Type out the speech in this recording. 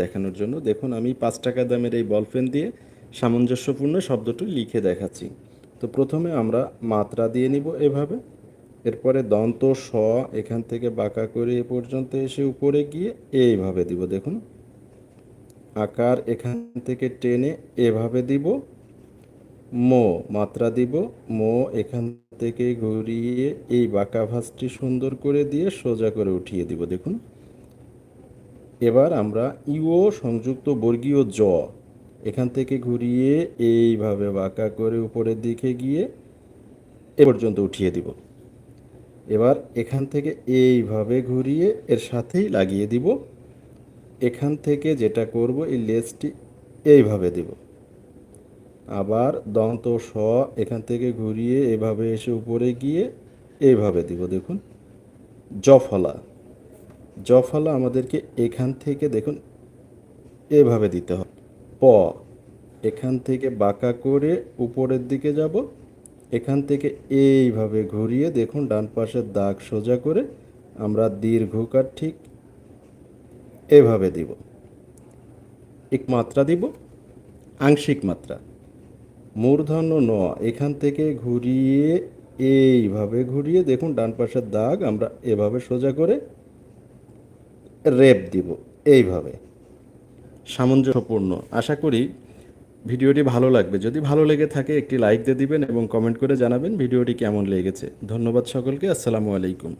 দেখানোর জন্য। দেখুন, আমি পাঁচ টাকা দামের এই বল পেন দিয়ে সামঞ্জস্যপূর্ণ শব্দটি লিখে দেখাচ্ছি। তো প্রথমে আমরা মাত্রা দিয়ে নিব এভাবে। এরপরে দন্ত, স এখান থেকে বাঁকা করে এ পর্যন্ত এসে উপরে গিয়ে এইভাবে দিব, দেখুন। আকার এখান থেকে টেনে এভাবে দিব। মো মাত্রা দিব। মো এখান থেকে ঘুরিয়ে এই বাঁকা ভাঁজটি সুন্দর করে দিয়ে সোজা করে উঠিয়ে দিব, দেখুন। এবার আমরা ইও সংযুক্ত বর্গীয় জ এখান থেকে ঘুরিয়ে এইভাবে বাঁকা করে উপরের দিকে গিয়ে এ পর্যন্ত উঠিয়ে দিব। এবার এখান থেকে এইভাবে ঘুরিয়ে এর সাথেই লাগিয়ে দিব। এখান থেকে যেটা করব এই লেজটি এইভাবে দিব। আবার দন্ত স এখান থেকে ঘুরিয়ে এভাবে এসে উপরে গিয়ে এইভাবে দিব, দেখুন। জফলা। জফলা আমাদেরকে এখান থেকে দেখুন, এভাবে দিতে হবে। প, এখান থেকে বাঁকা করে উপরের দিকে যাব। এখান থেকে এইভাবে ঘুরিয়ে দেখুন, ডান পাশের দাগ সোজা করে আমরা দীর্ঘকার ঠিক এভাবে দিব। এক মাত্রা দিব, আংশিক মাত্রা। মূর্ধন্য ন, এখান থেকে ঘুরিয়ে এইভাবে ঘুরিয়ে দেখুন, ডান পাশের দাগ আমরা এভাবে সোজা করে রেপ দিব। এইভাবে। সামঞ্জস্যপূর্ণ। আশা করি ভিডিওটি ভালো লাগবে। যদি ভালো লেগে থাকে, একটি লাইক দিয়ে দিবেন এবং কমেন্ট করে জানাবেন ভিডিওটি কেমন লেগেছে। ধন্যবাদ সকলকে। আসসালামু আলাইকুম।